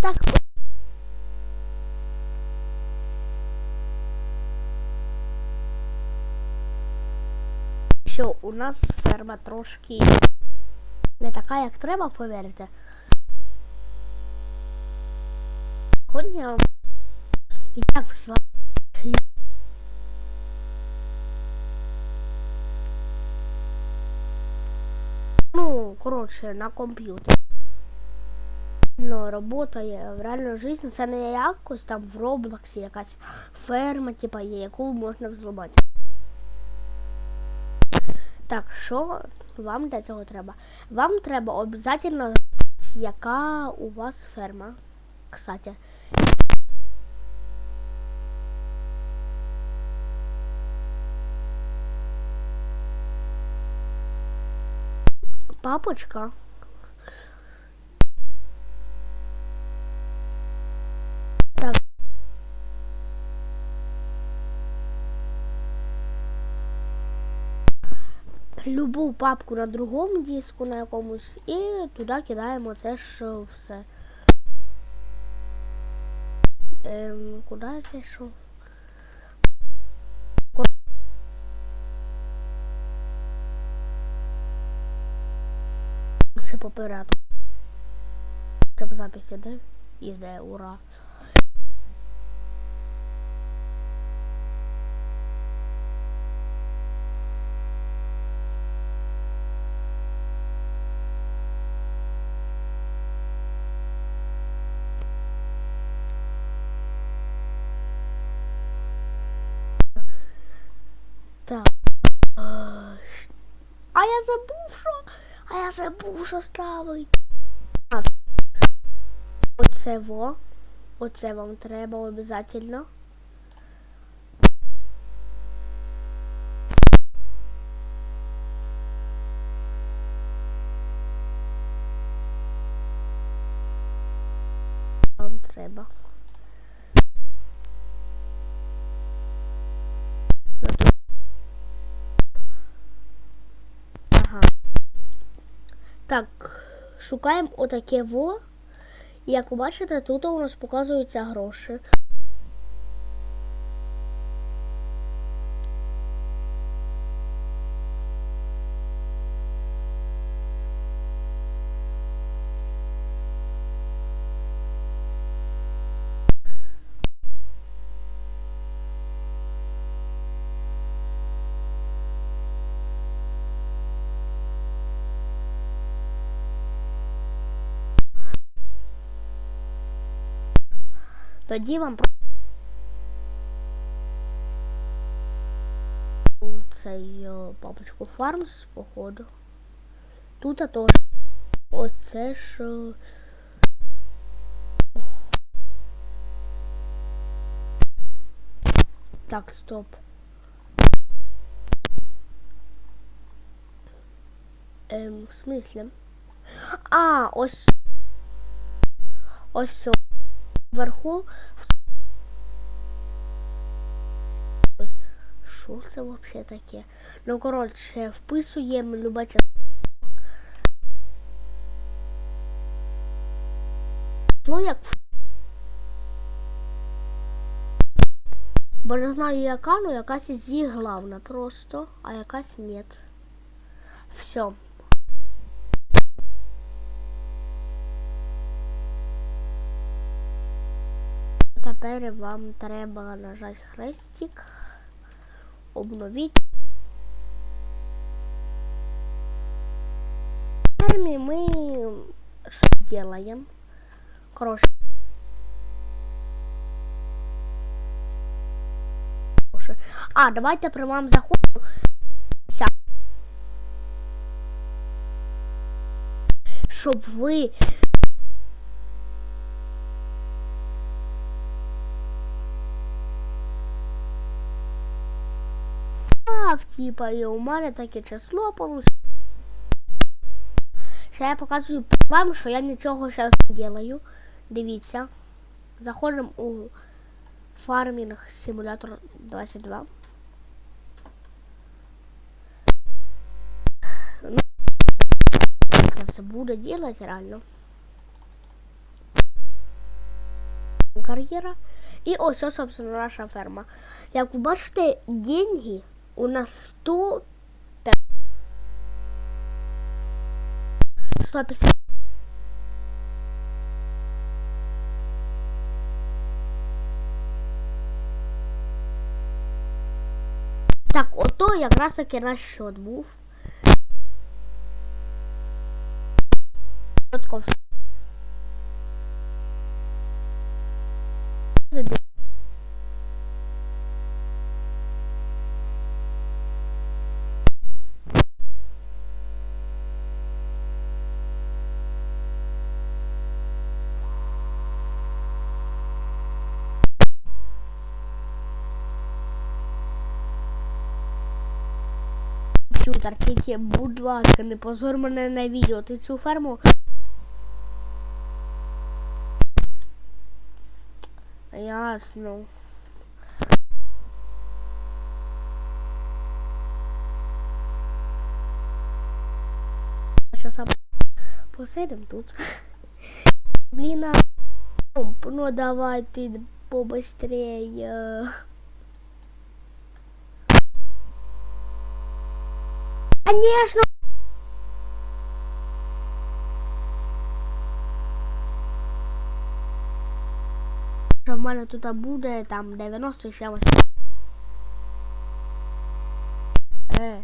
Так. Що у нас ферма трошки не така, як треба, повірте. Сьогодні вам як вся Ну, коротше, на комп'ютері. Робота в реальній житті це не якось там в Роблоксі якась ферма, типа є, яку можна взламати. Так, що вам для цього треба? Вам треба обов'язково яка у вас ферма. Кстати. Папочка. Любу папку на другому диску на якомусь і туди кидаємо це ж все. Ем, куди це що? Все по порядку. Треба запись іде? Іде, ура. А я забув, що. А я забув, що ставить. А, Оце во. Оце вам треба обов'язково. Вам треба. Так, шукаємо отаке во. Як ви бачите, тут у нас показуються гроші. Тоді вам цей е, папочку Фармс, походу. Тут а то оце ж. е, Так, стоп. Ем, в смислі? А, ось. Ось вверху. Що це взагалі таке? Ну, коротше, вписуємо любе. Ну, як Бо не знаю яка, ну якась із їх главна просто, а якась нет. Все. Тепер вам треба нажати хрестик, обновити. Тепер ми що делаем? Короче. А, давайте прямо заходимо. Ся. Щоб ви став, типа, і у мене таке число получилось. Ще я показую вам, що я нічого зараз не делаю. Дивіться. Заходимо у фармінг симулятор 22. Ну, все буде делать реально. кар'єра. І ось, собственно, наша ферма. Як ви бачите, деньги у нас 100 150 Так, ото якраз таки наш счет був. Чітко. Комп'ютер, тільки, будь ласка, не позор мене на відео. Ти цю ферму. Ясно. Сейчас посидим тут. Блін, ну давай ти побыстрее. Конечно. Що тут буде там 90 і ще ось. Е.